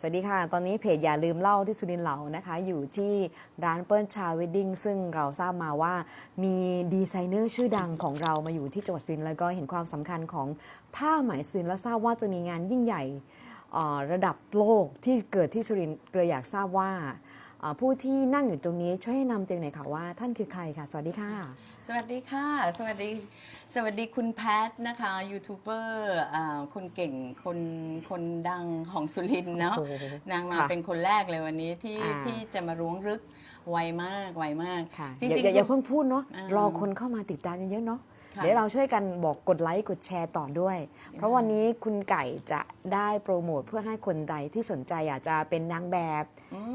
สวัสดีค่ะ ตอนนี้เพจอย่าลืมเล่าที่สุรินทร์เหลานะคะ อยู่ที่ร้านเปิ้ลชาเวดดิ้งซึ่งเราทราบมาว่ามีดีไซเนอร์ชื่อดังของเรามาอยู่ที่จังหวัดสุรินทร์แล้วก็เห็นความสำคัญของผ้าไหมสุรินทร์และทราบว่าจะมีงานยิ่งใหญ่ระดับโลกที่เกิดที่สุรินทร์เลยอยากทราบว่าผู้ที่นั่งอยู่ตรงนี้ช่วยให้นำเตียงหน่อยค่ะว่าท่านคือใครค่ะ สวัสดีค่ะ สวัสดีค่ะ สวัสดีสวัสดีคุณแพทนะคะยูทูบเบอร์อ่าคนเก่งคนคนดังของสุรินทร์เนาะโอ้โหนางมาค่ะเป็นคนแรกเลยวันนี้ที่อ่าที่จะมาร้วงลึกไวมากไวมากค่ะจอย่าริงอย่าอย่าเพิ่งพูดเนาะอ่ารอคนเข้ามาติดตามเยอะๆเนาะค่ะ เดี๋ยวเราช่วยกันบอกกดไลค์กดแชร์ต่อด้วย เพราะวันนี้คุณไก่จะได้โปรโมทเพื่อให้คนใดที่สนใจอยากจะเป็นนางแบบ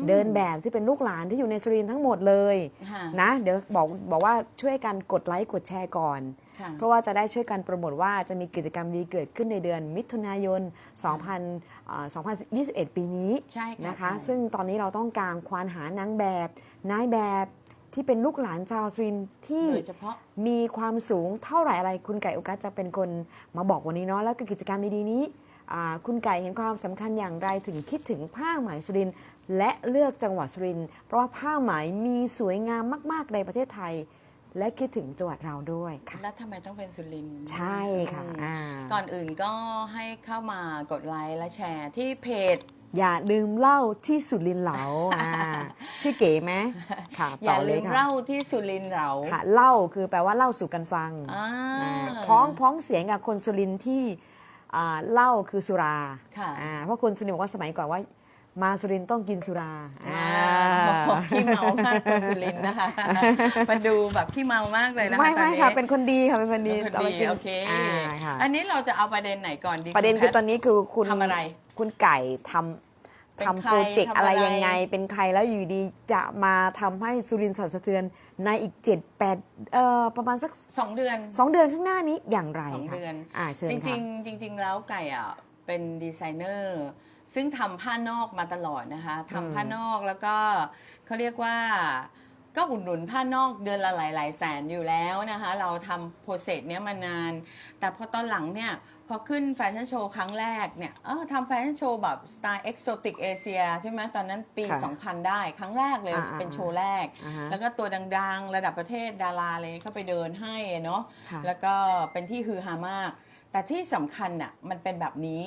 เดินแบบที่เป็นลูกหลานที่อยู่ในสุรินทร์ทั้งหมดเลยค่ะนะ เดี๋ยวบอกบอกว่าช่วยกันกดไลค์กดแชร์ก่อนค่ะเพราะว่าจะได้ช่วยกันโปรโมทว่าจะมีกิจกรรมดีเกิดขึ้นในเดือนมิถุนายน 2000อ่า2021 ปีนี้ใช่ค่ะนะคะใช่ซึ่งตอนนี้เราต้องการควานหานางแบบนายแบบ ที่เป็นลูกหลานชาวสุรินทร์ที่โดยเฉพาะ มีความสูงเท่าไหร่อะไรคุณไก่โอกาสจะเป็นคนมาบอกวันนี้เนาะแล้วก็กิจกรรมดีๆนี้อ่าคุณไก่เห็นความสำคัญอย่างไรถึงคิดถึงผ้าไหมสุรินทร์และเลือกจังหวัดสุรินทร์เพราะว่าผ้าไหมมีสวยงามมาก ๆ ในประเทศไทย และคิดถึงจังหวัดเราด้วยค่ะ แล้วทำไมต้องเป็นสุรินทร์ใช่ค่ะอืมอ่า ก่อนอื่นก็ให้เข้ามากดไลค์และแชร์ที่เพจ อย่าลืมเล่าที่สุรินทร์เหลาอ่าชื่อเก๋ไหมค่ะอต่ย่าอเลลืยมค่ะเล่าที่สุรินทร์เราค่ะเล่าคือแปลว่าเล่าสู่กันฟังอ่าอ่าพ้องพ้องเสียงกับคนสุรินทร์ที่อ่าเหล้าคือสุราค่ะ อ่าเพราะคนสุรินทร์บอกว่าสมัยก่อนว่า มาสุรินทร์ต้องกินสุราอ่าขี้เมามากคนสุรินทร์นะคะมาดูแบบขี้เมามากเลยนะคะไม่ตอนไม่นี้ค่ะ เป็นคนดีค่ะ เป็นคนดีเป็นเอาคนไปดีกินโอเค อ่าค่ะอันนี้เราจะเอาประเด็นไหนก่อนดีประเด็นคือตอนณแพนี้คือคุณทำอะไร คุณไก่ทำเป็นทำใครโปรเจกต์ทำอะไรอะไรยังไง เป็นใครแล้วอยู่ดีจะมาทำให้สุรินทร์สั่นสะเทือนในอีกเจ็ดแปดเอ่อประมาณสักสองเดือนสองเดือนข้างหน้านี้อย่างไรสองคะเดือนอ่าเชิญจค่ะริงๆจริง ๆ แล้วไก่อะเป็นดีไซเนอร์ซึ่งทำผ้านอกมาตลอดนะคะทำผ้านอกแล้วก็เขาเรียกว่า ก็อุดหนุนผ้านอกเดือนละหลายๆแสนอยู่แล้วนะคะ เราทำโปรเซสเนี้ยมานาน แต่พอตอนหลังเนี่ยพอขึ้นแฟชั่นโชว์ครั้งแรกเนี่ยเออทำแฟชั่นโชว์แบบสไตล์เอ็กโซติกเอเชียใช่ไหมตอนนั้นปี ค่ะ2000 ได้ครั้งแรกเลยอ่าๆเป็นโชว์แรก อ่าฮะแล้วก็ตัวดังๆ ระดับประเทศดาราเลยเข้าไปเดินให้อะเนาะค่ะ แล้วก็เป็นที่ฮือฮามาก แต่ที่สำคัญน่ะมันเป็นแบบนี้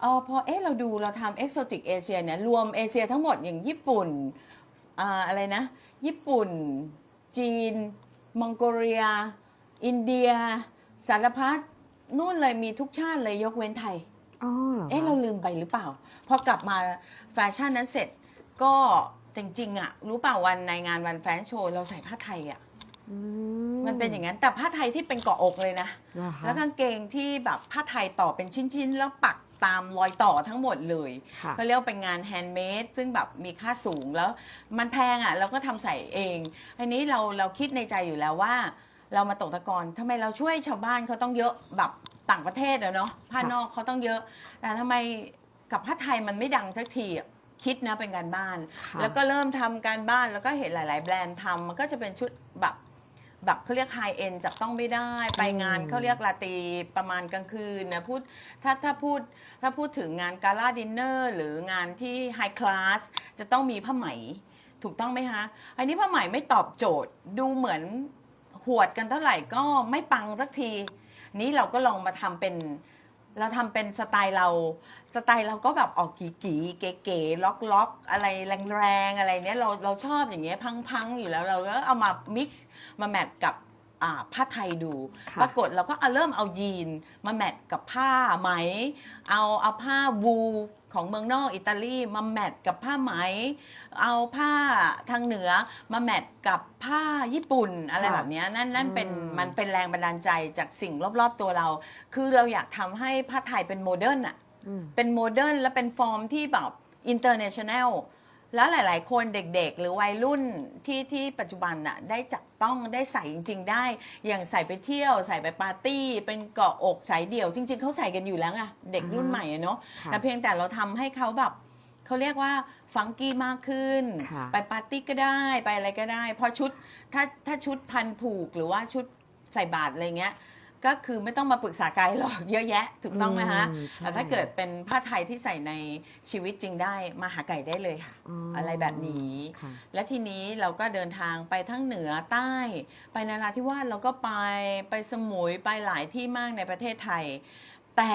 เออพอเอ๊ะเราดูเราทำเอ็กโซติกเอเชียเนี่ยรวมเอเชียทั้งหมดอย่างญี่ปุ่น อ่าอะไรนะ ญี่ปุ่น จีน มองโกเลีย อินเดีย สารพัดนู่นเลยมีทุกชาติเลยยกเว้นไทย อ๋อเหรอเอ๊ะคะเราลืมไปหรือเปล่า พอกลับมาแฟชั่นนั้นเสร็จก็จริงๆอะรู้เปล่าวันในงานวันแฟชั่นโชว์เราใส่ผ้าไทยอะอืมันเป็นอย่างนั้น แต่ผ้าไทยที่เป็นเกาะอกเลยนะ เหรอคะ แล้วกางเกงที่แบบผ้าไทยต่อเป็นชิ้นๆ แล้วปัก ตามรอยต่อทั้งหมดเลยค่ะ เขาเรียกว่าเป็นงานแฮนด์เมดซึ่งแบบมีค่าสูงแล้ว มันแพงอะเราก็ทำใส่เองอันนี้เราเราคิดในใจอยู่แล้วว่า เรามาตกตะกอนทำไมเราช่วยชาวบ้านเขาต้องเยอะแบบต่างประเทศอะเนาะผ้านอกเขาต้องเยอะ แต่ทำไมกับผ้าไทยมันไม่ดังสักทีอะคิดนะเป็นการบ้าน ค่ะ แล้วก็เริ่มทำการบ้านแล้วก็เห็นหลาย ๆ แบรนด์ทำมันก็จะเป็นชุดแบบ แบบเขาเรียกไฮเอ็นจับต้องไม่ได้ ไปงานอืมเขาเรียกลาตรีประมาณกลางคืนนะพูดถ้าถ้าพูดถ้าพูดถึงงานกาลาดินเนอร์หรืองานที่ไฮคลาสจะต้องมีผ้าไหมถูกต้องไหมคะอันนี้ผ้าไหมไม่ตอบโจทย์ดูเหมือนหวดกันเท่าไหร่ก็ไม่ปังสักที นี้เราก็ลองมาทำเป็นเราทำเป็นสไตล์เรา สไตล์เราก็แบบออกกีกีๆเก๋ๆล็อกล็อกๆ อะไรแรงๆ อะไรเนี้ยเราเราชอบอย่างเงี้ยพังๆ อยู่แล้วเราก็เอามา mix มาแมทกับอ่าผ้าไทยดู ค่ะปรากฏเราก็เอาเริ่มเอายีนมาแมทกับผ้าไหม เอาเอาผ้าวูลของเมืองนอกอิตาลีมาแมทกับผ้าไหม เอาผ้าทางเหนือมาแมทกับผ้าญี่ปุ่นอะไรค่ะแบบเนี้ยนั่นนั่นเป็นอืม มันเป็นแรงบันดาลใจจากสิ่งรอบๆตัวเรา คือเราอยากทำให้ผ้าไทยเป็นโมเดิร์นอะอืม เป็นโมเดิร์นและเป็นฟอร์มที่แบบอินเตอร์เนชั่นแนลแล้วหลาย ๆ คนเด็กๆ หรือวัยรุ่นที่ที่ปัจจุบันน่ะได้จับต้องได้ใส่จริง ๆ ได้ อย่างใส่ไปเที่ยวใส่ไปปาร์ตี้ เป็นเกาะอกสายเดี่ยว จริง ๆ เขาใส่กันอยู่แล้วไงเด็กรุ่นใหม่อะเนาะค่ะแต่เพียงแต่เราทำให้เขาแบบเขาเรียกว่าฟังกี้มากขึ้นค่ะไปปาร์ตี้ก็ได้ไปอะไรก็ได้ เพราะชุดถ้าถ้าชุดพันผูกหรือว่าชุดใส่บาตรอะไรเงี้ย ก็คือไม่ต้องมาปรึกษาไกด์หรอกเยอะแยะถูกต้องไหมฮะอืมใช่แต่ถ้าเกิดเป็นผ้าไทยที่ใส่ในชีวิตจริงได้มาหาไก่ได้เลยค่ะอ๋อออะไรแบบนี้ ค่ะ และทีนี้เราก็เดินทางไปทั้งเหนือใต้ ไปนราธิวาสเราก็ไปไปสมุยไปหลายที่มากในประเทศไทย แต่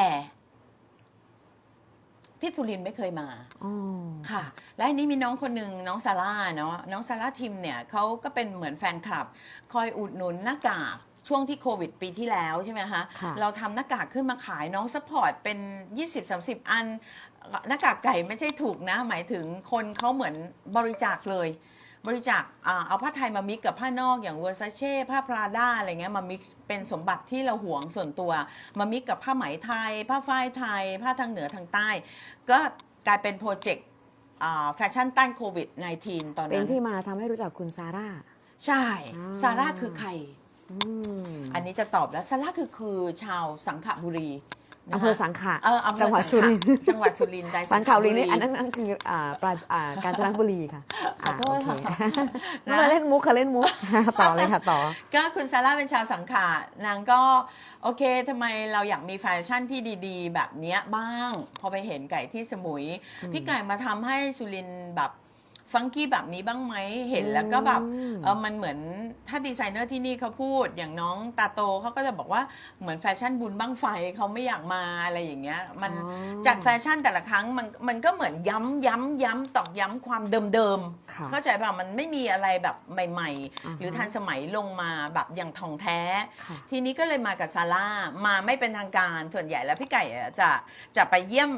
ที่สุรินทร์ไม่เคยมา อ๋อ ค่ะและอันนี้มีน้องคนหนึ่งน้องซาร่าเนาะน้องซาร่าทิมเนี่ยเขาก็เป็นเหมือนแฟนคลับ คอยอุดหนุนหน้ากาก ช่วงที่โควิดปีที่แล้วใช่ไหมคะค่ะเราทำหน้ากากขึ้นมาขายน้องสปอร์ตเป็น 20-30 อัน หน้ากากไก่ไม่ใช่ถูกนะ หมายถึงคนเขาเหมือนบริจาคเลย บริจาคอ่าเอาผ้าไทยมามิกกับผ้านอกอย่างเวอร์ซาเช่ผ้าพราด้าอะไรเงี้ยมามิกซ์เป็นสมบัติที่เราหวงส่วนตัว มามิกกับผ้าไหมไทย ผ้าฝ้ายไทย ผ้าทางเหนือทางใต้ ก็กลายเป็นโปรเจกต์อ่าแฟชั่นต้านโควิด -19 ตอนเป็นนั้นที่มาทำให้รู้จักคุณซาร่า ใช่ อ่า ซาร่าคือใคร อืมอันนี้จะตอบแล้วซาร่าคือคือชาวสังขบุรีนะคะอำเภอสังขะเอออำเภอจังหวัดสุรินทร์จังหวัดสุรินทร์ใจสังขะบุรีนี่บุอันนั้นนั่นคืออ่าปราอ่ากาญจนบุรีค่ะขอโทษาค่ะโอเคมาเล่นมุกค่ะเล่นมุกต่อเลยค่ะต่อ ก็คุณซาร่าเป็นชาวสังขะนางก็โอเคทำไมเราอยากมีแฟชั่นที่ดีๆ แบบเนี้ยบ้าง พอไปเห็นไก่ที่สมุย พี่ไก่มาทำให้สุรินทร์แบบ ฟังกี้แบบนี้บ้างไหมเห็นแล้วก็แบบอืมเออมันเหมือนถ้าดีไซเนอร์ที่นี่เขาพูดอย่างน้องตาโตเขาก็จะบอกว่าเหมือนแฟชั่นบุญบ้างไฟเขาไม่อยากมาอะไรอย่างเงี้ยมันอ๋อจัดแฟชั่นแต่ละครั้งมันมันก็เหมือนย้ำย้ำย้ำตอกย้ำความเดิมค่ะๆเข้าใจป่ะมันไม่มีอะไรแบบใหม่อ่าๆฮะหรือทันสมัยลงมาแบบอย่างทองแท้ค่ะทีนี้ก็เลยมากับซาร่ามาไม่เป็นทางการส่วนใหญ่แล้วพี่ไก่อะจะจะไปเยี่ยม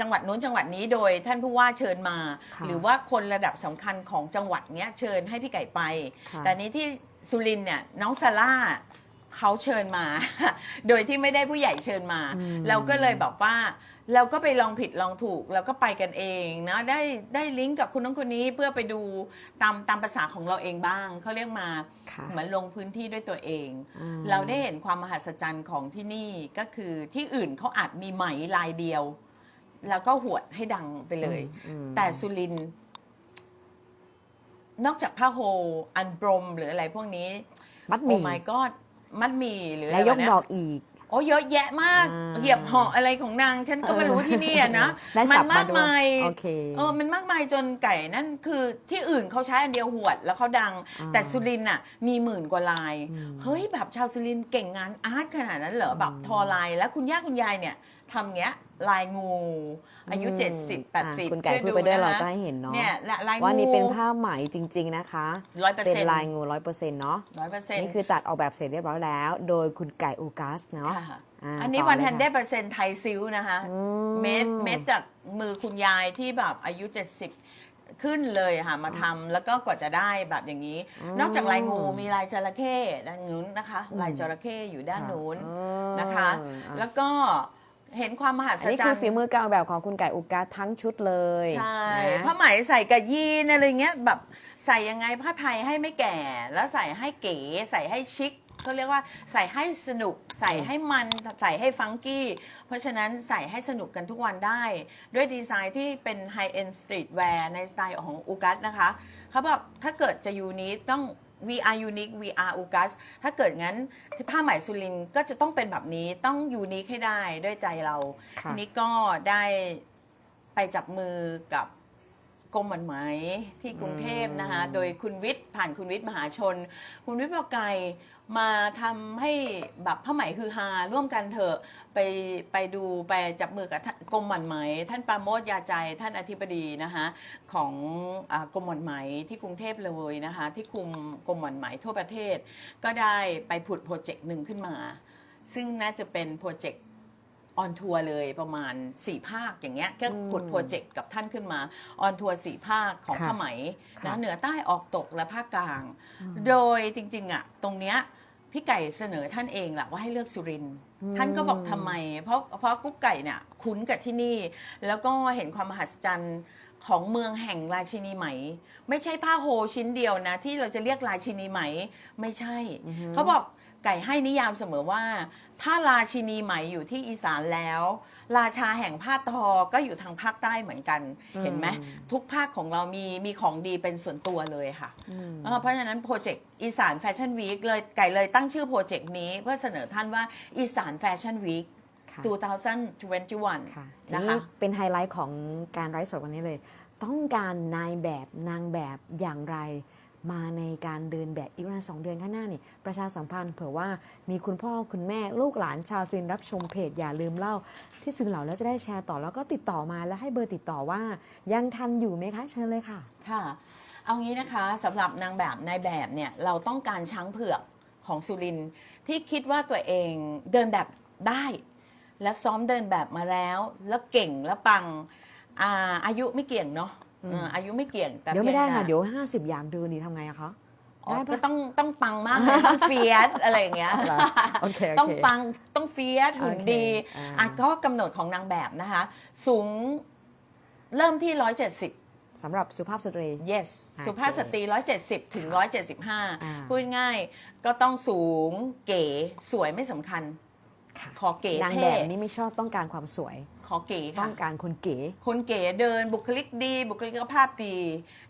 จังหวัดนู้นจังหวัดนี้โดยท่านผู้ว่าเชิญมา ค่ะหรือว่าคนระดับสำคัญของจังหวัดเนี้ยเชิญให้พี่ไก่ไป ค่ะ แต่นี้ที่สุรินทร์เนี่ยน้องซาร่าเขาเชิญมา โดยที่ไม่ได้ผู้ใหญ่เชิญมา อืม เราก็เลยบอกว่า เราก็ไปลองผิดลองถูกเราก็ไปกันเองนะได้ได้ลิงก์กับคุณน้องคนนี้เพื่อไปดูตามตามภาษาของเราเองบ้างเขาเรียกมาค่ะเหมือนลงพื้นที่ด้วยตัวเอง อ่าเราได้เห็นความมหัศจรรย์ของที่นี่ก็คือที่อื่นเขาอาจมีไหมลายเดียว แล้วก็หวดให้ดังไปเลยอืมแต่สุรินทร์นอกจากผ้าโฮลอันบรมหรืออะไรพวกนี้มัดหโอ้มี่ my god มัดหมีหรืออะและไรยกวะเนี่ยดอกอีก โอ้เยอะแยะมาก อ่า เหยียบเหาะอะไรของนาง ฉันก็ไม่รู้ที่นี่อะนะ ได้มัสับมากมาด้วยมาย โอเค เออ มันมากมายจนไก่นั่นคือที่อื่นเขาใช้อันเดียวหวดแล้วเขาดัง อ่าแต่สุรินทร์น่ะมีหมื่นกว่าลาย อืมเฮ้ยแบบชาวสุรินทร์เก่งงานอาร์ตขนาดนั้นเหรอแบบทอลายแล้วคุณย่าคุณยายเนี่ย ทำเงี้ยลายงู อายุอืมเจ็ดสิบแปดสิบอะคุณไก่พูดไปด้วยเราจะให้เห็นเนาะเนี่ยละลายงูว่านี่เป็นผ้าไหมจริง ๆนะคะ ร้อยเปอร์เป็นเซ็นต์ลายงูร้อยเปอร์เซ็นต์เนาะร้อยเปอร์เซ็นต์นี่คือตัดออกแบบเสร็จเรียบร้อยแล้ว โดยคุณไก่อูกัสเนาะค่ะาอันนี้ต่วันเลยแฮนค่ะได้เปอร์เซ็นต์ไทยซิลนะคะ อืม เม็ดเม็ดจากมือคุณยายที่แบบอายุ 70 ขึ้นเลยค่ะมาทำแล้วก็กว่าจะได้แบบอย่างนี้ นอกจากลายงูมีลายจระเข้ด้านนู้นนะคะ ลายจระเข้อยู่ด้านนู้นอืมนะคะอะแล้วก็ เห็นความมหัอันศนี้จรคือรย์ ฝีมือการออกแบบของคุณไก่อุกัสทั้งชุดเลยใช่นะผ้าไหมใส่กับยีนอะไรเงี้ยแบบใส่ยังไงผ้าไทยให้ไม่แก่ แล้วใส่ให้เก๋ ใส่ให้ชิคเขาเรียกว่าใส่ให้สนุก ใส่ให้มันใส่ให้ฟังกี้ เพราะฉะนั้นใส่ให้สนุกกันทุกวันได้ ด้วยดีไซน์ที่เป็นไฮเอ็นสตรีทแวร์ในสไตล์ของอูกัสนะคะ เขาบอกถ้าเกิดจะยูนิคต้อง VR unique VR อูกัสถ้าเกิดงั้นผ้าไหมสุรินทร์ก็จะต้องเป็นแบบนี้ต้องยูนิคให้ได้ด้วยใจเราค่ะ ทีนี้ก็ได้ไปจับมือกับ กรมหมันไหมที่กรุงเทพนะคะโดยคุณวิทย์ผ่านคุณวิทย์มหาชน คุณวิทย์บอกไก่มาทำให้แบบผ้าไหมคือฮาร่วมกันเถอะไปไปดูไปจับมือกับท่านกรมหมันไหม ท่านปราโมทยาใจท่านอธิบดีนะคะของอากรมหมันไหมที่กรุงเทพเลยนะคะที่คุมกรมหมันไหมทั่วประเทศ ก็ได้ไปผุดโปรเจกต์หนึ่งขึ้นมา ซึ่งน่าจะเป็นโปรเจกต์ ออนทัวร์เลยประมาณ 4 ภาคอย่างเงี้ยก็ผุดโปรเจกต์กับท่านขึ้นมาออนทัวร์สี่ภาคของค่ะผ้าไหมค่ะนะเหนือใต้ออกตกและภาคกลางโดยจริงๆอะตรงเนี้ยพี่ไก่เสนอท่านเองแหละว่าให้เลือกสุรินทร์ท่านก็บอกทำไม เพราะเพราะกุ๊กไก่เนี่ยคุ้นกับที่นี่ แล้วก็เห็นความมหัศจรรย์ของเมืองแห่งราชินีไหม ไม่ใช่ผ้าโฮชิ้นเดียวนะ ที่เราจะเรียกราชินีไหมไม่ใช่ เขาบอก ไก่ให้นิยามเสมอว่า ถ้าราชินีไหมอยู่ที่อีสานแล้ว ราชาแห่งผ้าทอก็อยู่ทางภาคใต้เหมือนกันอืมเห็นไหมทุกภาคของเรามีมีของดีเป็นส่วนตัวเลยค่ะอืมเออเพราะฉะนั้นโปรเจกต์อีสานแฟชั่นวีคเลยไก่เลยตั้งชื่อโปรเจกต์นี้เพื่อเสนอท่านว่าอีสานแฟชั่นวีคค่ะ2021ค่ะทีนะนี้คะเป็นไฮไลท์ของการไลฟ์สดวันนี้เลย ต้องการนายแบบนางแบบอย่างไร มาในการเดินแบบอีกประมาณสองเดือนข้างหน้าเนี่ยประชาสัมพันธ์เผื่อว่ามีคุณพ่อคุณแม่ลูกหลานชาวสุรินรับชมเพจอย่าลืมเล่า ที่สุรินเหล่าแล้วจะได้แชร์ต่อแล้วก็ติดต่อมาแล้วให้เบอร์ติดต่อว่า ยังทันอยู่ไหมคะเชิญเลยค่ะ ค่ะ เอางี้นะคะสำหรับนางแบบนายแบบเนี่ยเราต้องการช้างเผือกของสุรินที่คิดว่าตัวเองเดินแบบได้ และซ้อมเดินแบบมาแล้ว แล้วเก่งแล้วปังอาอายุไม่เกี่ยงเนาะ เอออายุไม่เกี่ยงแต่เดี๋ยวไม่ได้พีงค่ะแต่เดี๋ยว50อย่างเดินนี่ทำไงอะคะ อ๋อได้ปะก็ต้องต้องปังมากเลยต้องเฟียสอะไรอย่างเงี้ยเหรอโอเคโอเคต้องปังต้องเฟียสหุ่นโอเคดีอ่า อะก็กำหนดของนางแบบนะคะ สูงเริ่มที่ 170 สำหรับสุภาพสตรี yes โอเคสุภาพสตรี 170 ถึง อ่า175 พูดง่ายก็ต้องสูงเก๋สวยไม่สำคัญ ค่ะ ขอเก๋นางเท่แบบนี้ไม่ชอบต้องการความสวย ขอเก๋ต้ค่ะ องการคนเก๋ คนเก๋เดินบุคลิกดี บุคลิกภาพดี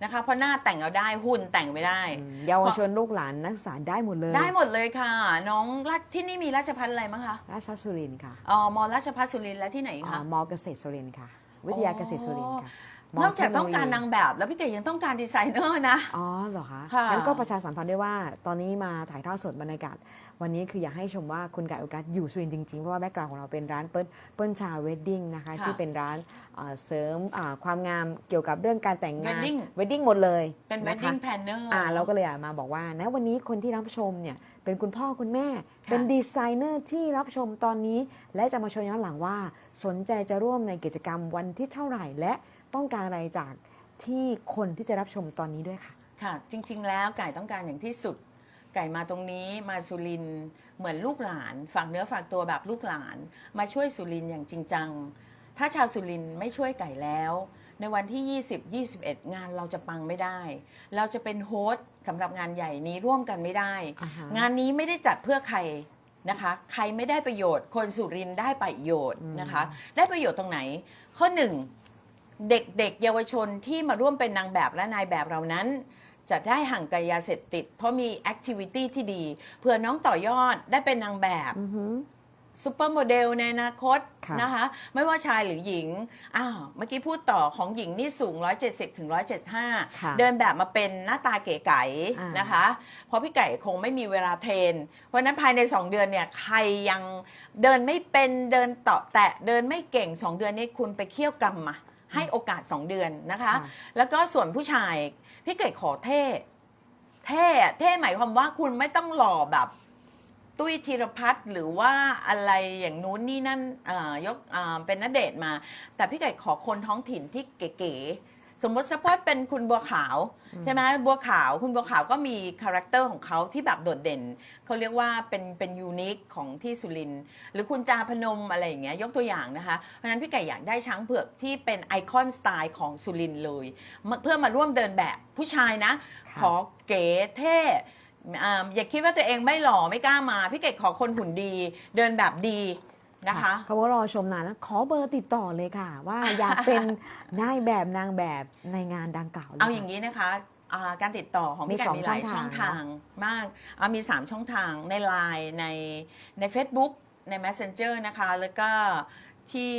นะคะ เพราะหน้าแต่งเอาได้หุ่นแต่งไม่ได้ เยาวชนลูกหลานนักศึกษาได้หมดเลยได้หมดเลยค่ะ น้องราชที่นี่มีราชพัฒอะไรมั้งคะราชพัฒสุรินทร์ค่ะอ๋อมอราชพัฒสุรินทร์และที่ไหนอ่าคะมอเกษตรสุรินทร์ค่ะ วิทยาเกษตรสุรินทร์ค่ะมนอกจากต้องการเทคโโลยีนางแบบแล้วพี่เก๋ยังต้องการดีไซเนอร์นะ อ๋อเหรอคะค่ะ งั้นก็ประชาสัมพันธ์ด้วยว่าตอนนี้มาถ่ายทอดสดบรรยากาศ วันนี้คืออยากให้ชมว่าคุณไก่โอกาสอยู่สุรินทร์จริงๆ เพราะว่าแบ็กกราวของเราเป็นร้านเปิ้ลเปิ้ลชาเวดดิ้งนะคะค่ะที่เป็นร้านอ่าเสริมอ่าความงามเกี่ยวกับเรื่องการแต่งงาน Wedding เวดดิ้งหมดเลยเป็นะคะ wedding planner อ่าเราก็เลยอยากมาบอกว่านะวันนี้คนที่รับชมเนี่ยเป็นคุณพ่อคุณแม่ ค่ะเป็นดีไซเนอร์ที่รับชมตอนนี้ และจะมาชมย้อนหลังว่า สนใจจะร่วมในกิจกรรมวันที่เท่าไหร่ และต้องการอะไรจากที่คนที่จะรับชมตอนนี้ด้วยค่ะ ค่ะจริงๆ แล้วไก่ต้องการอย่างที่สุด ไก่มาตรงนี้มาสุรินทร์เหมือนลูกหลานฝากเนื้อฝากตัวแบบลูกหลาน มาช่วยสุรินทร์อย่างจริงจัง ถ้าชาวสุรินทร์ไม่ช่วยไก่แล้ว ในวันที่ 20 21 งานเราจะปังไม่ได้ เราจะเป็นโฮสต์สำหรับงานใหญ่นี้ร่วมกันไม่ได้อ่าฮะงานนี้ไม่ได้จัดเพื่อใครนะคะใครไม่ได้ประโยชน์ คนสุรินทร์ได้ประโยชน์นะคะ ได้ประโยชน์ตรงไหน ข้อหนึ่งเด็กๆเยาวชนที่มาร่วมเป็นนางแบบและนายแบบเรานั้น จะได้ห่างไกลยาเสพติด เพราะมีแอคทิวิตี้ที่ดีเพื่อน้องต่อยอดได้เป็นนางแบบอือหือ ซูเปอร์โมเดลในอนาคตค่ะ นะคะ ไม่ว่าชายหรือหญิงอ้าวเมื่อกี้พูดต่อของหญิงนี่สูง 170ถึงค่ะ175เดินแบบมาเป็นหน้าตาเก๋ไก๋อ่าน นะคะ เพราะพี่ไก่คงไม่มีเวลาเทรน เพราะฉะนั้นภายใน 2 เดือนเนี่ยใครยังเดินไม่เป็นเดินเตาะแตะเดินไม่เก่ง 2 เดือนนี้คุณไปเคี่ยวกรรมมาให้โอกาส 2 เดือนนะคะค่ะแล้วก็ส่วนผู้ชาย พี่เก๋ขอเท่ เท่อะเท่หมายความว่าคุณไม่ต้องหล่อแบบ ตุ้ยธีรพัฒน์หรือว่าอะไรอย่างนู้นนี่นั่นเอ่อยกอ่าเป็นนเดชน์มา แต่พี่ไก่ขอคนท้องถิ่นที่เก๋ๆ สมมติสปอยเป็นคุณบัวขาวใช่ไหมบัวขาวคุณบัวขาวก็มีคาแรคเตอร์ของเขาที่แบบโดดเด่นเขาเรียกว่าเป็นเป็นยูนิคของที่สุรินทร์หรือคุณจาพนมอะไรอย่างเงี้ยยกตัวอย่างนะคะ เพราะฉะนั้นพี่ไก่อยากได้ช้างเผือกที่เป็นไอคอนสไตล์ของสุรินทร์เลยมาเพื่อมาร่วมเดินแบบผู้ชายนะค่ะขอเก๋เท่อ่าอย่าคิดว่าตัวเองไม่หล่อไม่กล้ามา พี่เกดขอคนหุ่นดี เดินแบบดี นะคะเขาบอกรอชมนานแล้วขอเบอร์ติดต่อเลยค่ะ ว่าอยากเป็นนายแบบนางแบบในงานดังกล่าวลเอาค่ะอย่างนี้นะคะอ่าการติดต่อของมีพี่ไก่สองมีหลายช่ช่อองงทาทางงมากอ่ามี 3 ช่องทางใน Line ในใน Facebook ใน Messenger นะคะ แล้วก็ที่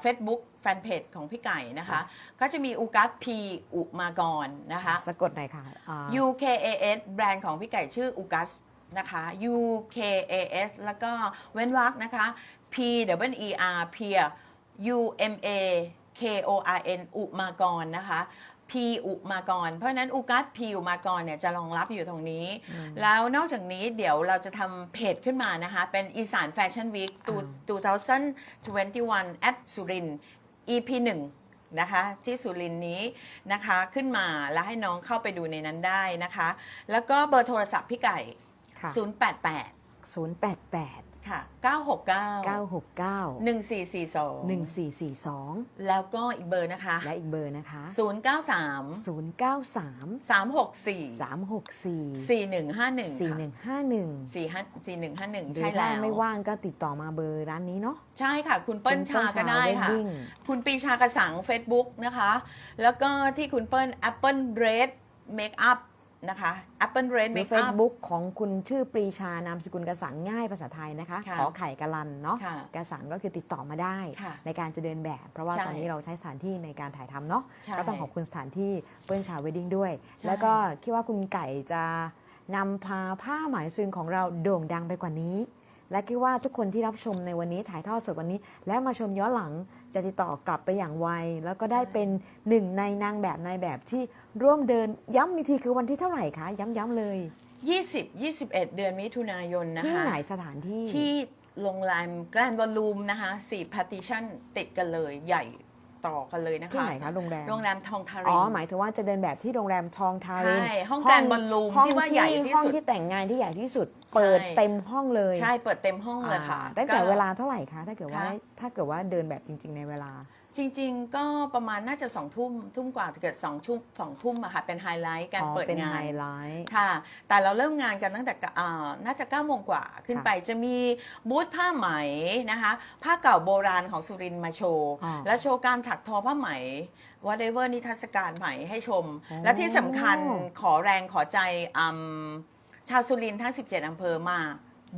เฟซบุ๊กแฟนเพจของพี่ไก่นะคะ ก็จะมีอุกัสพีอุมากรนะคะ สะกดหน่อยค่ะอ่า UKAS แบรนด์ของพี่ไก่ชื่ออุกัส นะคะ UKAS แล้วก็เว้นวรรคนะคะ P W E R P U M A K O R N อุมากรนะคะ P อุมากร เพราะฉะนั้นอุกัส P อุมากรเนี่ยจะรองรับอยู่ตรงนี้ แล้วนอกจากนี้เดี๋ยวเราจะทำเพจขึ้นมานะคะ เป็นอีสานแฟชั่นวีค2021 at สุริน EP 1นะคะที่สุรินทร์นี้นะคะขึ้นมาแล้วให้น้องเข้าไปดูในนั้นได้นะคะ แล้วก็เบอร์โทรศัพท์พี่ไก่ ค่ะ 088 088 ค่ะ 969 969 1442 1442 แล้วก็อีกเบอร์นะคะ และอีกเบอร์นะคะ 093 093 364 364 4151 4151 4151 หรือใช่ถ้าแล้ว ไม่ว่างก็ติดต่อมาเบอร์ร้านนี้เนาะ ใช่ค่ะ คุณเปิ้ลคุณชาก็ได้ค่ะ Wedding คุณปีชากระสัง Facebook นะคะ แล้วก็ที่คุณเปิ้ล Apple Red Makeup นะคะ Apple Red ใน Makeup Facebook ของคุณชื่อปรีชานามสกุลกระสังง่ายภาษาไทยนะคะ ค่ะขอไข่กะลันเนาะค่ะกระสังก็คือติดต่อมาได้ ค่ะในการจะเดินแบบ เพราะว่าใช่ตอนนี้เราใช้สถานที่ในการถ่ายทำเนาะใช่ก็ต้องขอบคุณสถานที่เปิ้ลชาเวดดิ้งด้วย ใช่ แล้วก็คิดว่าคุณไก่จะนำพาผ้าไหมายซึงของเราโด่งดังไปกว่านี้ และคิดว่าทุกคนที่รับชมในวันนี้ถ่ายทอดสดวันนี้ และมาชมย้อนหลังจะติดต่อกลับไปอย่างไว แล้วก็ได้เป็นหนึ่งในนางแบบนายแบบที่ร่วมเดินย้ำอีกทีคือวันที่เท่าไหร่คะ ย้ำๆเลย 20 21 เดือนมิถุนายนนะคะที่ไหนสถานที่ที่โรงแรมแกรนด์วอลลุ่มนะคะสี่พาร์ติชันติดกันเลยใหญ่ ต่อกันเลยนะคะที่ไหนคะโรงแรมโรงแรมทองทาริอ๋อนหมายถึงว่าจะเดินแบบที่โรงแรมทองทารินใช่ห้อง Grand Ballroom ห้องที่ว่าใหญ่ที่สุดห้องที่แต่งงานที่ใหญ่ที่สุด เปิดเต็มห้องเลยใช่เปิดเต็มห้องเลยค่ะ อ่าตั้งแต่ก็เวลาเท่าไหร่คะถ้าเกิดว่าคะถ้าเกิดว่าเดินแบบจริง ๆ ในเวลา จริงๆ ก็ประมาณน่าจะสองทุ่มทุ่มกว่าเกิดสองทุ่มสองทุ่มอะค่ะเป็นไฮไลท์การอ๋อเปิดเป็นงาไฮนไลท์ ค่ะ แต่เราเริ่มงานกันตั้งแต่กะอ่าน่าจะ9ก้าโมงกว่าขึ้นค่ะไปจะมีบูธผ้าไหมนะคะ ผ้าเก่าโบราณของสุรินทร์มาโชว์ อ๋อและโชว์การถักทอผ้าไหม whatever นิทรรศการไหมให้ชมอ๋อและที่สำคัญขอแรงขอใจอืมชาวสุรินทร์ทั้ง 17อำเภอมา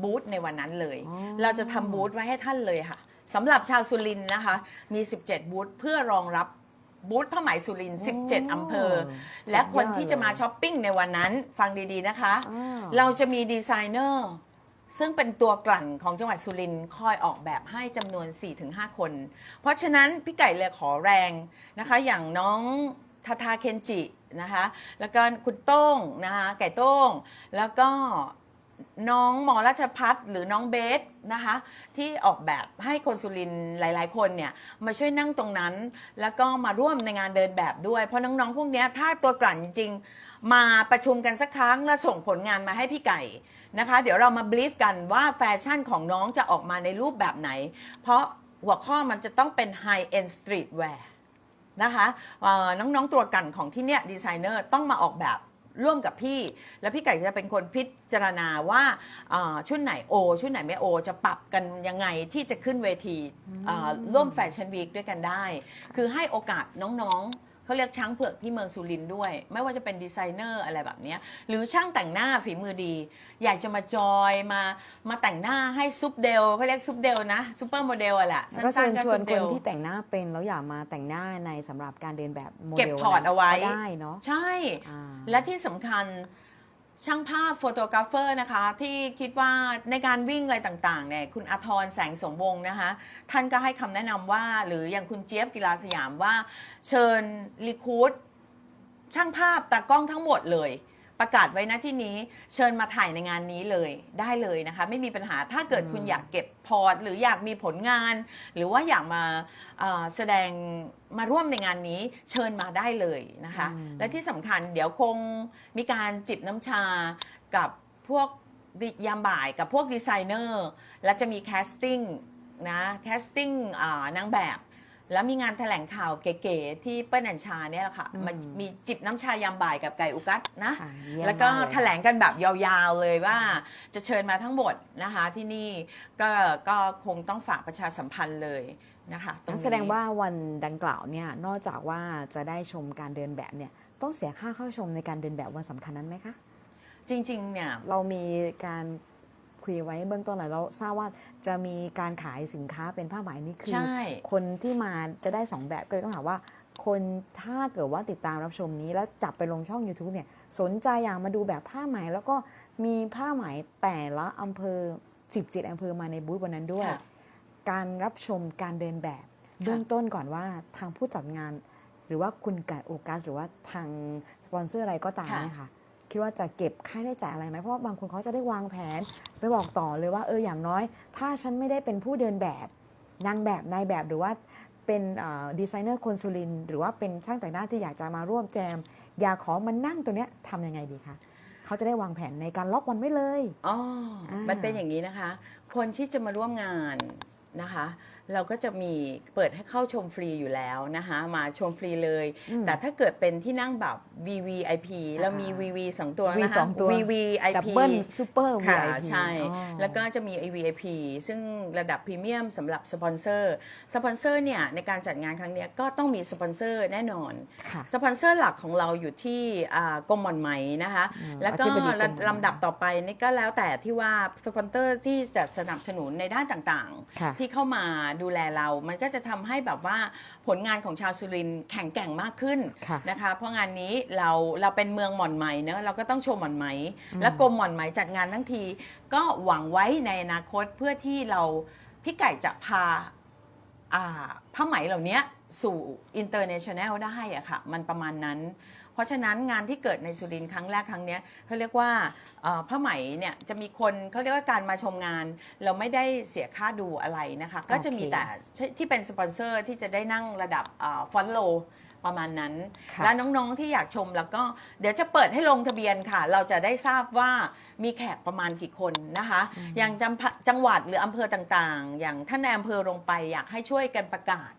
บูธในวันนั้นเลย อ๋อเราจะทำบูธไว้ให้ท่านเลยค่ะ สำหรับชาวสุรินทร์นะคะ มี 17 บูธเพื่อรองรับบูธผ้าไหมสุรินทร์17 อำเภอ และคนที่จะมาช้อปปิ้งในวันนั้น ฟังดีๆนะคะอ้าวเราจะมีดีไซเนอร์ ซึ่งเป็นตัวกลั่นของจังหวัดสุรินทร์คอยออกแบบให้จำนวน 4-5 คน เพราะฉะนั้นพี่ไก่เลยขอแรงนะคะ อย่างน้องทาทาเคนจินะคะ แล้วก็คุณโต้งนะคะ ไก่โต้ง แล้วก็ น้องหมอราชพัฒน์หรือน้องเบสนะคะที่ออกแบบให้คนสุรินหลาย ๆ คนเนี่ยมาช่วยนั่งตรงนั้น แล้วก็มาร่วมในงานเดินแบบด้วย เพราะน้อง ๆ พวกนี้ถ้าตัวกลั่นจริง ๆ มาประชุมกันสักครั้ง แล้วส่งผลงานมาให้พี่ไก่นะคะ เดี๋ยวเรามาบลีฟกันว่าแฟชั่นของน้องจะออกมาในรูปแบบไหน เพราะหัวข้อมันจะต้องเป็น High End Streetwear นะคะน้อง ๆ ตัวกันของที่เนี่ยดีไซเนอร์ต้องมาออกแบบ ร่วมกับพี่ แล้วพี่ไก่จะเป็นคนพิจารณาว่าชุดไหนโอ ชุดไหนไม่โอ จะปรับกันยังไงที่จะขึ้นเวทีร่วมแฟชั่นวีคด้วยกันได้ คือให้โอกาสน้องๆ เขาเรียกช้างเผือกที่เมืองสุรินทร์ด้วย ไม่ว่าจะเป็นดีไซเนอร์อะไรแบบนี้หรือช่างแต่งหน้าฝีมือดี อยากจะมาจอยมามาแต่งหน้าให้ซุปเดลเขาเรียกซุปเดลนะซูเปอร์โมเดลอะแหละก็เชิญชวนคนที่แต่งหน้าเป็นแล้วอยากมาแต่งหน้าในสำหรับการเดินแบบโมเดลเก็บพอร์ตเอาไว้ได้เนาะใช่ และที่สำคัญ ช่างภาพโฟโตกราฟเฟอร์นะคะ ที่คิดว่าในการวิ่งอะไรต่างๆเนี่ยคุณอาทรแสงสมวงศ์นะคะ ท่านก็ให้คำแนะนำว่า หรืออย่างคุณเจี๊ยบกีฬาสยามว่า เชิญรีคูดช่างภาพตากล้องทั้งหมดเลย ประกาศไว้นะที่นี้เชิญมาถ่ายในงานนี้เลยได้เลยนะคะ ไม่มีปัญหาถ้าเกิดคุณอยากเก็บพอร์ต หรืออยากมีผลงาน หรือว่าอยากมาเอ่อแสดงมาร่วมในงานนี้เชิญมาได้เลยนะคะอืมและที่สำคัญเดี๋ยวคงมีการจิบน้ำชากับพวกดิยามบ่ายกับพวกดีไซเนอร์ และจะมีแคสติ้งนะแคสติ้งนางแบบ แล้วมีงานแถลงข่าวเก๋ๆที่เปิ้ลอัญชาเนี่ยแหละค่ะอืมมันมีจิบน้ำชายามบ่ายกับไก่อุกัสนะ ค่ะเยี่ยมแล้วก็มากเลยแถลงกันแบบยาวๆเลยว่าจะเชิญมาทั้งหมดนะคะที่นี่ก็ก็คงต้องฝากประชาสัมพันธ์เลยนะคะตรงงั้นนี้ แสดงว่าวันดังกล่าวเนี่ยนอกจากว่าจะได้ชมการเดินแบบเนี่ยต้องเสียค่าเข้าชมในการเดินแบบวันสำคัญนั้นไหมคะ จริงๆเนี่ย เรามีการ คุยไว้เบื้องต้นแล้วเราทราบว่าจะมีการขายสินค้าเป็นผ้าไหมนี่คือ ใช่ คนที่มาจะได้สองแบบก็เลยต้องถามว่า คนถ้าเกิดว่าติดตามรับชมนี้ แล้วจับไปลงช่อง YouTube เนี่ยสนใจอยากมาดูแบบผ้าไหม แล้วก็มีผ้าไหมแต่ละอำเภอ 17อำเภอมาในบูธวันนั้นด้วย ค่ะ การรับชมการเดินแบบเบื้องต้นก่อนว่าทางผู้จัดงาน หรือว่าคุณไก่โอกัส หรือว่าทางสปอนเซอร์อะไรก็ตามค่ะ เนี่ยค่ะ คิดว่าจะเก็บค่าใช้จ่ายอะไรไหมเพราะว่าบางคนเขาจะได้วางแผน ไปบอกต่อเลยว่าเอออย่างน้อย ถ้าฉันไม่ได้เป็นผู้เดินแบบนางแบบนายแบบหรือว่าเป็นดีไซเนอร์คนสุรินทร์หรือว่าเป็นช่างแต่งหน้าที่อยากจะมาร่วมแจม อยากขอมานั่งตัวเนี้ยทำยังไงดีคะเขาจะได้วางแผนในการล็อกวันไว้เลยอ๋ออ่ามัมันเป็นอย่างนี้นะคะ คนที่จะมาร่วมงานนะคะเราก็จะมีเปิดให้เข้าชมฟรีอยู่แล้วนะคะมาชมฟรีเลยอืมแต่ถ้าเกิดเป็นที่นั่งแบบ VVIP เรามี VV สองตัววีนะคะสองตัว VVIP ดับเบิลซูเปอร์ค่ะ VIP ใช่อ๋อแล้วก็จะมี VIP ซึ่งระดับพรีเมียมสำหรับสปอนเซอร์สปอนเซอร์เนี่ยในการจัดงานครั้งเนี้ยก็ต้องมีสปอนเซอร์แน่นอนค่ะสปอนเซอร์หลักของเราอยู่ที่อ่ากรมหม่อนไหมนะคะอืมแล้วก็อธิบดีกรมหม่อนไหมลำดับต่อไปนี่ก็แล้วแต่ที่ว่าสปอนเซอร์ที่จะสนับสนุนในด้านต่างค่ะๆที่เข้ามาดูแลเรา มันก็จะทำให้แบบว่าผลงานของชาวสุรินทร์แข็งแกร่งมากขึ้นค่ะนะคะ เพราะงานนี้เราเราเป็นเมืองหม่อนไหมเนอะเราก็ต้องโชว์หม่อนไหม และกรมหม่อนไหมจัดงานทั้งที ก็หวังไว้ในอนาคตเพื่อที่เราพี่ไก่จะพาอ่าผ้าไหมเหล่านี้สู่อินเตอร์เนชั่นแนลได้อะค่ะ มันประมาณนั้น เพราะฉะนั้นงานที่เกิดในสุรินทร์ครั้งแรกครั้งเนี้ยเขาเรียกว่าเอ่อผ้าไหมเนี่ยจะมีคนเขาเรียกว่าการมาชมงาน เราไม่ได้เสียค่าดูอะไรนะคะ ก็จะมีโอเคแต่ที่เป็นสปอนเซอร์ที่จะได้นั่งระดับฟอนโลประมาณนั้น ค่ะ และน้องๆที่อยากชมแล้วก็เดี๋ยวจะเปิดให้ลงทะเบียนค่ะ เราจะได้ทราบว่ามีแขกประมาณกี่คนนะคะ อย่างจำจังหวัดหรืออำเภอต่างๆ อย่างท่านในอำเภอลงไปอยากให้ช่วยกันประกาศ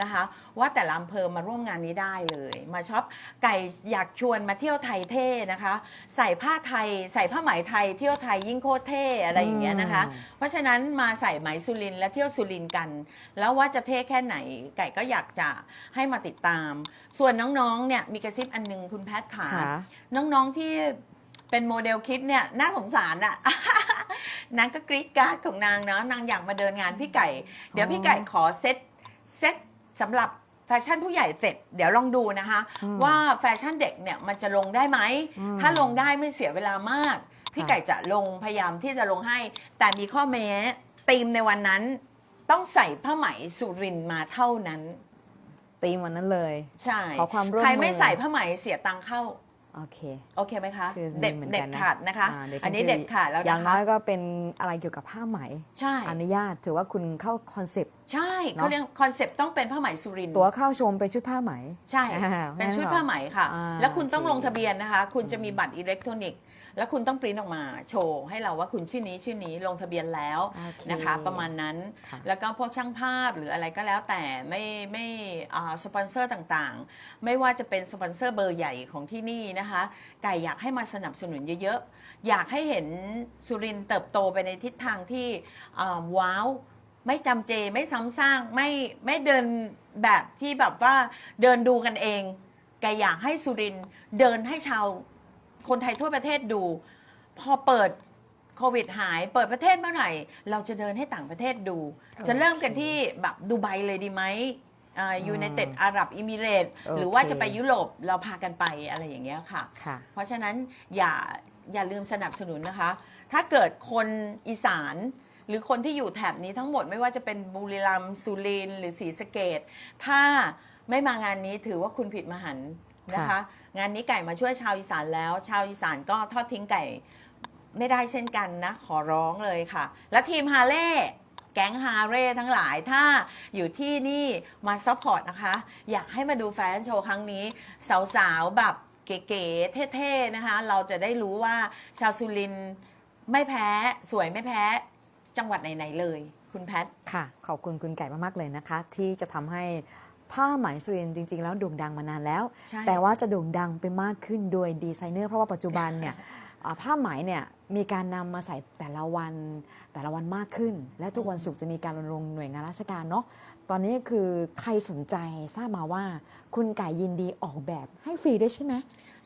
นะคะ ว่าแต่ละอำเภอมาร่วมงานนี้ได้เลย มาช็อปไก่อยากชวนมาเที่ยวไทยเท่นะคะ ใส่ผ้าไทย ใส่ผ้าไหมไทย เที่ยวไทยยิ่งโคตรเท่อะไรอย่างเงี้ยนะคะอืมเพราะฉะนั้นมาใส่ไหมสุรินทร์และเที่ยวสุรินทร์กัน แล้วว่าจะเท่แค่ไหน ไก่ก็อยากจะให้มาติดตาม ส่วนน้องๆเนี่ยมีกระซิบอันหนึงคุณแพทย์ขาค่ะ น้องๆที่เป็นโมเดลคิดเนี่ยน่าสงสารอะ นางก็กรีดกราร์ดของนางเนาะนางอยากมาเดินงานพี่ไก่ เดี๋ยวพี่ไก่ขอเซตเซต สำหรับแฟชั่นผู้ใหญ่เสร็จเดี๋ยวลองดูนะคะอืมว่าแฟชั่นเด็กเนี่ยมันจะลงได้ไหมอืมถ้าลงได้ไม่เสียเวลามาก พี่ค่ะไก่จะลงพยายามที่จะลงให้ แต่มีข้อแม้ธีมในวันนั้น ต้องใส่ผ้าไหมสุรินทร์มาเท่านั้น ตีมวันนั้นเลย ใช่ขอความร่วมใครไม่มือใส่ผ้าไหมเสียตังค์เข้า โอเค โอเคไหมคะคือเด็ดหมือนเด็กัดนะขาดนะคะาอันนี้เด็ดขาดแล้วอย่างนะน้อคะ ยก็เป็นอะไรเกี่ยวกับผ้าไหม ใช่ อนุญาตถือว่าคุณเข้าคอนเซปต์ ใช่เนอะ เขาเรียกคอนเซปต์ต้องเป็นผ้าไหมสุรินทร์ ตัวเข้าชมเป็นชุดผ้าไหม ใช่ อ่าเป็นชุดงั้นเหรอผ้าไหมค่ะ อ่าแล้วคุณต้องโอเคลงทะเบียนนะคะ คุณจะมีบัตรอิเล็กทรอนิกส์ แล้วคุณต้องปริ้นออกมาโชว์ให้เราว่าคุณชื่อนี้ชื่อนี้ลงทะเบียนแล้วโอเคนะคะ ประมาณนั้นค่ะแล้วก็พวกช่างภาพหรืออะไรก็แล้วแต่ไม่ไม่อ่าสปอนเซอร์ต่างๆ ไม่ว่าจะเป็นสปอนเซอร์เบอร์ใหญ่ของที่นี่นะคะไก่อยากให้มาสนับสนุนเยอะๆ อยากให้เห็นสุรินทร์เติบโตไปในทิศทางที่อ่าว้าวไม่จำเจไม่ซ้ำซากไม่ไม่เดินแบบที่แบบว่าเดินดูกันเองแกอยากให้สุรินทร์เดินให้ชาว คนไทยทั่วประเทศดู พอเปิดโควิดหาย เปิดประเทศเมื่อไหร่ เราจะเดินให้ต่างประเทศดู จะเริ่มกันที่แบบดูไบเลยดีไหมยูไนเต็ดอาหรับอิมิเรตโอเคหรือว่าจะไปยุโรปเราพากันไปอะไรอย่างเงี้ยค่ะค่ะ เพราะฉะนั้นอย่าอย่าลืมสนับสนุนนะคะ ถ้าเกิดคนอีสานหรือคนที่อยู่แถบนี้ทั้งหมดไม่ว่าจะเป็นบุรีรัมย์สุรินทร์หรือศรีสะเกดถ้าไม่มางานนี้ถือว่าคุณผิดมหันต์นะคะค่ะ งานนี้ไก่มาช่วยชาวอีสานแล้ว ชาวอีสานก็ทอดทิ้งไก่ไม่ได้เช่นกันนะ ขอร้องเลยค่ะ และทีมฮาเล่แก๊งฮาเร่ทั้งหลายถ้าอยู่ที่นี่มาซัพพอร์ตนะคะ อยากให้มาดูแฟชั่นโชว์ครั้งนี้ สาวๆ แบบเก๋ๆเท่ๆนะคะ เราจะได้รู้ว่าชาวสุรินไม่แพ้สวยไม่แพ้จังหวัดไหนๆเลย คุณแพท ค่ะ ขอบคุณคุณไก่มาก ๆ เลยนะคะ ที่จะทำให้ ผ้าไหมสุรินทร์จริง ๆ แล้วโด่งดังมานานแล้ว ใช่ แต่ว่าจะโด่งดังไปมากขึ้นโดยดีไซเนอร์ เพราะว่าปัจจุบันเนี่ยอ่าผ้าไหมเนี่ยมีการนำมาใส่แต่ละวันแต่ละวันมากขึ้น และทุกวันศุกร์จะมีการรณรงค์หน่วยงานราชการเนาะตอนนี้คือใครสนใจทราบมาว่า คุณไก่ยินดีออกแบบให้ฟรีด้วยใช่ไหม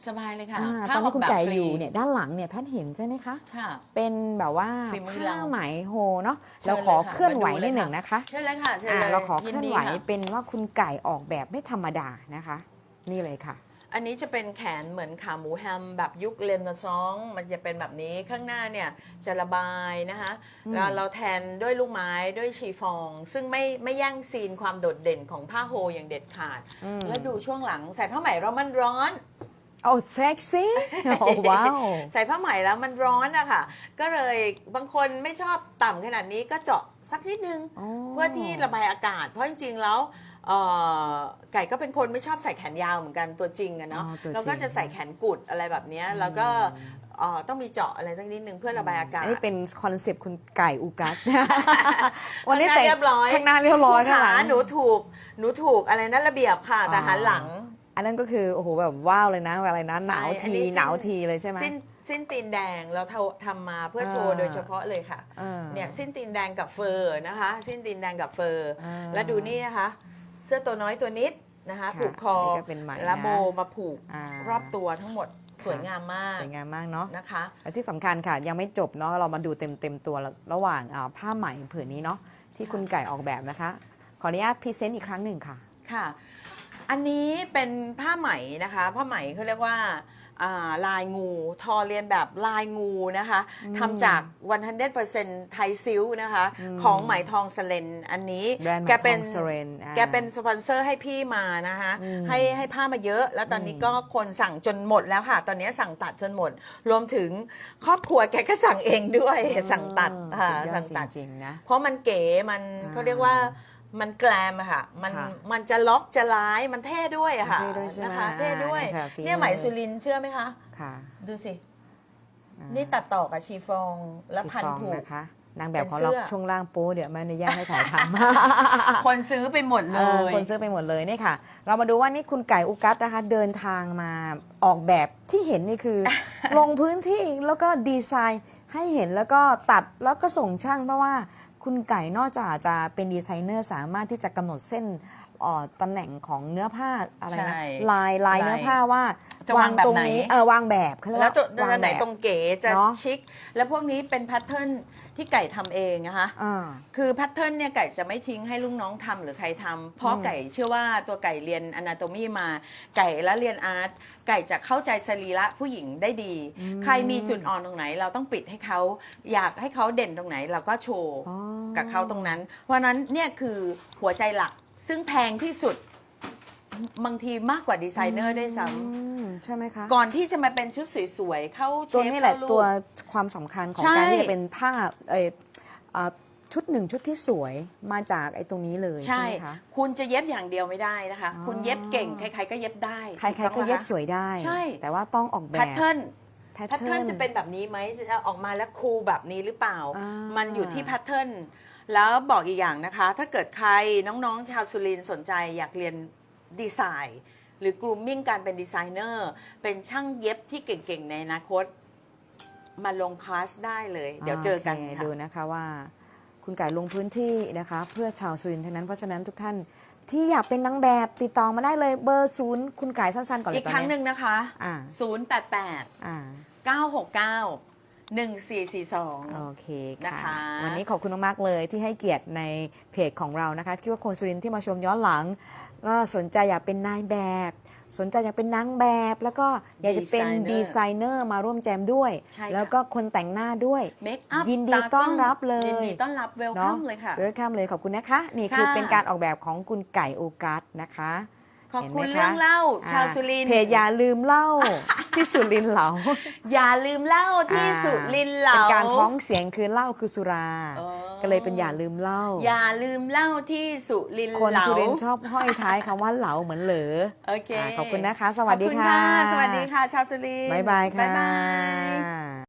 สบายเลยค่ะอ่าถ้าตอนนี้คุณไก่กแบบฟรีอยู่เนี่ยด้านหลังเนี่ยแพทย์เห็นใช่ไหมคะ ค่ะ เป็นแบบว่าฝีมือเราผ้าไหมโฮเนาะเชิญเราขอเลยค่ะเคลื่อนไหวมาดูเลยนิดหนึ่งค่ะ นะคะเชิญเลยค่ะเชิญอ่าเลยเราขอเคลื่อนไหวยิดีค่ะเป็นว่าคุณไก่ออกแบบไม่ธรรมดานะคะ นี่เลยค่ะ อันนี้จะเป็นแขนเหมือนขาหมูแฮมแบบยุคเรนเนซองส์มันจะเป็นแบบนี้ข้างหน้าเนี่ยจะระบายนะคะแล้วเราแทนด้วยลูกไม้ด้วยชีฟอง ซึ่งไม่ไม่แย่งซีนความโดดเด่นของผ้าโฮอย่างเด็ดขาด อืม แล้วดูช่วงหลังใส่ผ้าไหมแล้วมันร้อน โอ้เซ็กซี่โอ้ว้าว ใส่ผ้าไหมแล้วมันร้อนอะค่ะ ก็เลยบางคนไม่ชอบต่ำขนาดนี้ก็เจาะสักนิดนึง อ๋อ เพื่อที่ระบายอากาศ เพราะจริงๆแล้วเอ่อไก่ก็เป็นคนไม่ชอบใส่แขนยาวเหมือนกันตัวจริงอะเนาะอ๋อตัวจริง เราก็จะใส่แขนกุดอะไรแบบเนี้ยแล้วก็เอ่อต้องมีเจาะอะไรตั้งนิดนึงเพื่อระบายอากาศอันนี้เป็นคอนเซปต์คุณไก่อูกัสวันนี้ข้างหน้าแต่งเรียบร้อยข้างหน้าเรียบร้อยครูข้างหลัขางหนูถูกหนูถูกอะไรนั่นระเบียบค่ะแต่อ๋อหันหลัง อันนั้นก็คือโอ้โหแบบว้าวเลยนะอะไรนะหนาวใช่อันทีนี้สิ้นหนาวทีเลยใช่ไหมสิ้นสิ้นตีนแดงเราทำทำมาเพื่อโชอ่าว์โดยเฉพาะเลยค่ะอ่าเนี่ยสิ้นตีนแดงกับเฟอร์นะคะ สิ้นตีนแดงกับเฟอร์อ่าแล้วดูนี่นะคะ เสื้อตัวน้อยตัวนิดนะคะค่ะผูกคอนี่ก็เป็นไหมแล้วนะโบมาผูกอ่ารอบตัวทั้งหมดสวยงามมากสวยงามมากเนาะนะคะและที่สำคัญค่ะยังไม่จบเนาะเรามาดูเต็มเต็มๆตัวระหว่างอ่าผ้าไหมผืนนี้เนาะที่คุณไก่ออกแบบนะคะ ขออนุญาตพรีเซนต์อีกครั้งหนึ่งค่ะค่ะ อันนี้เป็นผ้าไหมนะคะ ผ้าไหมเขาเรียกว่าอ่าลายงู ทอเรียนแบบลายงูนะคะทำจาก 100%ไทยซิลนะคะของไหมทองสเลนอันนี้แบรนด์ไหมแกเป็นทอง Seren อ่าแกเป็นสปอนเซอร์ให้พี่มานะคะให้ให้ผ้ามาเยอะ แล้วตอนนี้ก็คนสั่งจนหมดแล้วค่ะ ตอนนี้สั่งตัดจนหมด รวมถึงครอบครัวแกก็สั่งเองด้วยสั่งตัดค่ะสุดยอสั่ดงตัด จริงๆนะ เพราะมันเก๋มันอ่า เขาเรียกว่า มันแกลมอะค่ะ มันค่ะมันจะล็อกจะร้ายมันเท่ด้วยอะค่ะเท่ด้วยใช่ไหมนะคะ เท่ด้วยอ่าเนี่ยค่ะฝีเนี่ยไหมมือ สุรินทร์เชื่อไหมคะ ค่ะดูสิ อ่านี่ตัดต่อกับชีฟองแล้วพันชีฟองผูก นะคะ นางแบบของเป็นเราเสื้อ ช่วงล่างโป๊เดี๋ยวไม่อนุญาตให้ถ่ายทำ คนซื้อไปหมดเลเออย คนซื้อไปหมดเลยนี่ค่ะ เรามาดูว่านี่คุณไก่อุกัสนะคะ เดินทางมาออกแบบที่เห็นนี่คือ ลงพื้นที่แล้วก็ดีไซน์ให้เห็นแล้วก็ตัดแล้วก็ส่งช่างเพราะว่า คุณไก่นอกจากจะเป็นดีไซเนอร์สามารถที่จะกำหนดเส้นเอ่อตำแหน่งของเนื้อผ้าอะไรนะใช่ลายลายเนื้อผ้าว่าจะวางแบบตรงไหนนี้เออวางแบบเขาเรียกแล้วว่าจะวางจะไหนแบบตรงเก๋จะเนอะชิค แล้วพวกนี้เป็นแพทเทิร์น ที่ไก่ทำเองนะคะ อ่า คือแพทเทิร์นเนี่ยไก่จะไม่ทิ้งให้ลูกน้องทำหรือใครทำเพราะไก่เชื่อว่าตัวไก่เรียนอนาโตมีมา ไก่และเรียนอาร์ตไก่จะเข้าใจสรีระผู้หญิงได้ดี ใครมีจุดอ่อนตรงไหน เราต้องปิดให้เขาอยากให้เขาเด่นตรงไหน เราก็โชว์อ๋อ กับเขาตรงนั้น เพราะฉะนั้นเนี่ยคือหัวใจหลักซึ่งแพงที่สุด บางทีมากกว่าดีไซเนอร์ด้วยซ้อืมใช่ไหมคะำก่อนที่จะมาเป็นชุดสวยๆเข้าเชฟตัวนี้แหละเข้ารูปตัวความสำคัญของใช่ การที่จะเป็นผ้าเอออ่าชุดหนึ่งชุดที่สวยมาจากไอ้ตรงนี้เลยใช่ใช่ไหมคะ คุณจะเย็บอย่างเดียวไม่ได้นะคะ อ๋อ คุณเย็บเก่ง ใครๆก็เย็บได้ใครๆก็เย็บสวยได้ ใช่ แต่ว่าต้องออกแบแพบทเทิร์น แพทแพทเทิเทิร์ร์น นจะเป็นแบบนี้ไหมจะออกมาแล้วคูลแบบนี้หรือเปล่า อ่ามั มันอยู่ที่แพทเทิร์นแล้วบอกอีกอย่างนะคะ ถ้าเกิดใครน้องๆชาวสุรินทร์สนใจอยากเรียน ดีไซน์ หรือกรูมมิ่งการเป็นดีไซเนอร์เป็นช่างเย็บที่เก่งๆ ในอนาคต มาลงคลาสได้เลย เดี๋ยวเจอกันโคค่ะดูนะคะว่า คุณไก่ลงพื้นที่นะคะ เพื่อชาวสุรินทร์ทั้งนั้นเพราะฉะนั้นทุกท่านที่อยากเป็นนางแบบติดต่อมาได้เลยเบอร์ศูนย์คุณไก่สั้นๆก่อนเลอียกตอนครั้งหนี้นึ่งนะคะอ่า088อ่า969 1442 โอเคนะค่ะ คะ วันนี้ขอบคุณมากๆเลยที่ให้เกียรติในเพจของเรานะคะคิดว่าคนสุรินทร์ที่มาชมย้อนหลัง ก็สนใจอยากเป็นนายแบบ สนใจอยากเป็นนางแบบ แล้วก็อยากจะเป็น Designer ดีไซเนอร์มาร่วมแจมด้วย ใช่ค่ะ แล้วก็คนแต่งหน้าด้วย เมคอัพยินดีต้อนรับเลย ยินดีต้อนรับเวลคัมเลยค่ะ เวลคัมเลยขอบคุณนะคะ นี่คือค่ะ เป็นการออกแบบของคุณไก่โอกัสนะคะ ขอบคุณห็นไหมะเรื่องเล่า ชาวสุรินทร์เพจอย่าลืมเล่าที่สุรินทร์เหลาอย่าลืมเล่าที่สุรินทร์เหลาเป็นการพ้องเสียงคือเหล้าคือสุราอ๋อก็เลยเป็นอย่าลืมเล่า อย่าลืมเล่าที่สุรินทร์คนเหลาสุรินทร์ชอบห้อยท้ายคำว่าเหลาเหมือนเหลอโอเคอ่าขอบคุณนะคะ สวัสดีขอบณค่ะ สวัสดีค่ะ ชาวสุรินทร์บ๊ายบายค่ะบ๊ายบาย